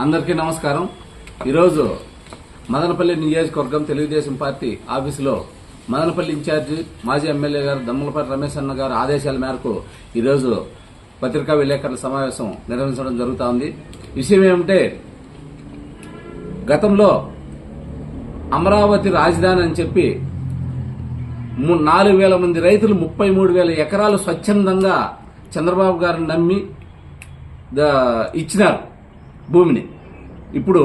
అందరికీ నమస్కారం. ఈరోజు మదనపల్లి నియోజకవర్గం తెలుగుదేశం పార్టీ ఆఫీసులో మదనపల్లి ఇన్ఛార్జి మాజీ ఎమ్మెల్యే గారు దమ్మలపాటి రమేష్ అన్న గారు ఆదేశాల మేరకు ఈరోజు పత్రికా విలేకరుల సమావేశం నిర్వహించడం జరుగుతూ ఉంది విషయం ఏమిటంటే గతంలో అమరావతి రాజధాని అని చెప్పి నాలుగు వేల మంది రైతులు ముప్పై మూడు వేల ఎకరాలు స్వచ్ఛందంగా చంద్రబాబు గారిని నమ్మి ద- ఇచ్చినారు. భూమిని. ఇప్పుడు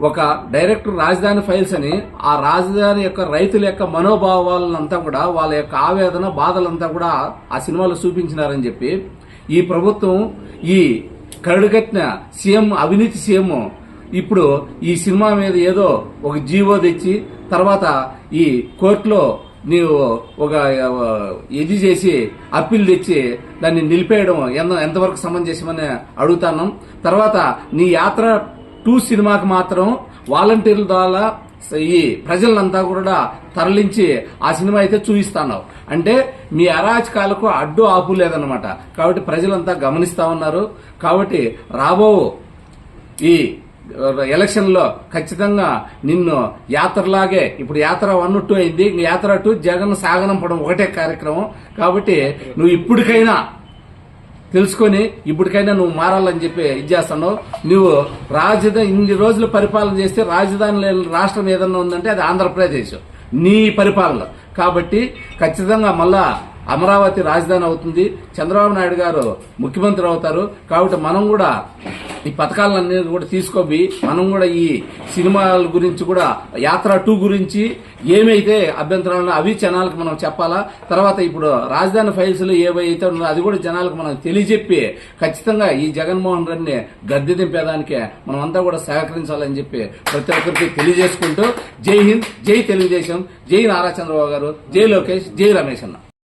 ఒక డైరెక్టర్ రాజధాని ఫైల్స్ అని ఆ రాజధాని యొక్క రైతుల యొక్క మనోభావాలంతా కూడా వాళ్ళ యొక్క ఆవేదన బాధలంతా కూడా ఆ సినిమాలో చూపించినారని చెప్పి ఈ ప్రభుత్వం ఈ కరుడుగట్టిన సీఎం అవినీతి సీఎం ఇప్పుడు ఈ సినిమా మీద ఏదో ఒక జీవో తెచ్చి తర్వాత ఈ కోర్టులో నీవు ఒక ఇది చేసి అప్పీల్ తెచ్చి దాన్ని నిలిపేయడం ఎంత ఎంతవరకు సమంజసమని అడుగుతాను తర్వాత నీ యాత్ర టూ సినిమాకి మాత్రం వాలంటీర్ల ద్వారా ఈ ప్రజలంతా కూడా తరలించి ఆ సినిమా అయితే చూపిస్తాను అంటే మీ అరాచకాలకు అడ్డు ఆపు లేదనమాట కాబట్టి ప్రజలంతా గమనిస్తా ఉన్నారు. కాబట్టి రాబో ఈ ఎలక్షన్లో ఖచ్చితంగా నిన్ను యాత్రలాగే ఇప్పుడు యాత్ర వన్ టూ అయింది యాత్ర టూ జగన్ సాగనంపడం ఒకటే కార్యక్రమం. కాబట్టి నువ్వు ఇప్పటికైనా తెలుసుకొని ఇప్పటికైనా నువ్వు మారాలని చెప్పి ఇది చేస్తున్నావు. నువ్వు రాజధాని ఇన్ని రోజులు పరిపాలన చేస్తే రాజధాని లేని రాష్ట్రం ఏదన్నా ఉందంటే అది ఆంధ్రప్రదేశ్. నీ పరిపాలన. కాబట్టి ఖచ్చితంగా మళ్ళా అమరావతి రాజధాని అవుతుంది. చంద్రబాబు నాయుడు గారు ముఖ్యమంత్రి అవుతారు. కాబట్టి మనం కూడా ఈ పథకాలన్నీ కూడా తీసుకోవి మనం కూడా ఈ సినిమాల గురించి కూడా యాత్ర టూ గురించి ఏమైతే అభ్యంతరాలు అవి జనాలకు మనం చెప్పాలా? తర్వాత ఇప్పుడు రాజధాని ఫైల్స్లో ఏవైతే ఉన్నాయో అది కూడా జనాలకు మనం తెలియజెప్పి ఖచ్చితంగా ఈ జగన్మోహన్ రెడ్డిని గద్దె దింపేదానికే మనం అంతా కూడా సహకరించాలని చెప్పి ప్రతి ఒక్కరికి తెలియజేసుకుంటూ జై హింద్ జై తెలుగుదేశం జై నారా చంద్రబాబు గారు జై లోకేష్ జై రమేష్ అన్న.